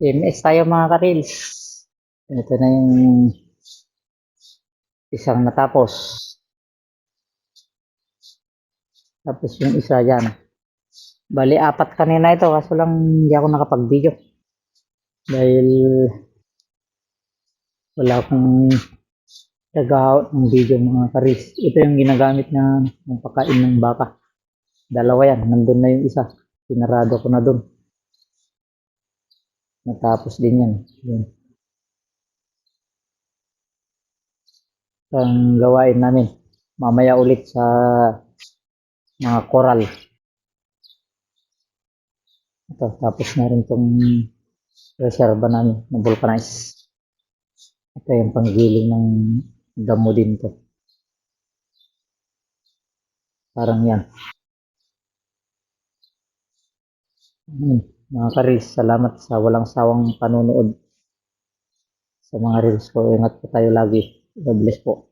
MS tayo mga karils. Ito na yung isang natapos. Tapos yung isa dyan. Bali, apat kanina ito. Kaso lang hindi ako nakapag-video. Dahil wala akong nag ng video mga karis. Ito yung ginagamit na ng pagkain ng baka. Dalawa yan. Nandun na yung isa. Pinarado ko na dun. Natapos din yan. Yun. Ang gawain namin. Mamaya ulit sa mga coral. Ito, tapos na rin itong reserva namin na vulcanize. Ito yung panggiling ng damo din to. Parang yan. Hmm. Mga ka-reels, salamat sa walang sawang panunood sa mga reels ko. Ingat po tayo lagi. God bless po.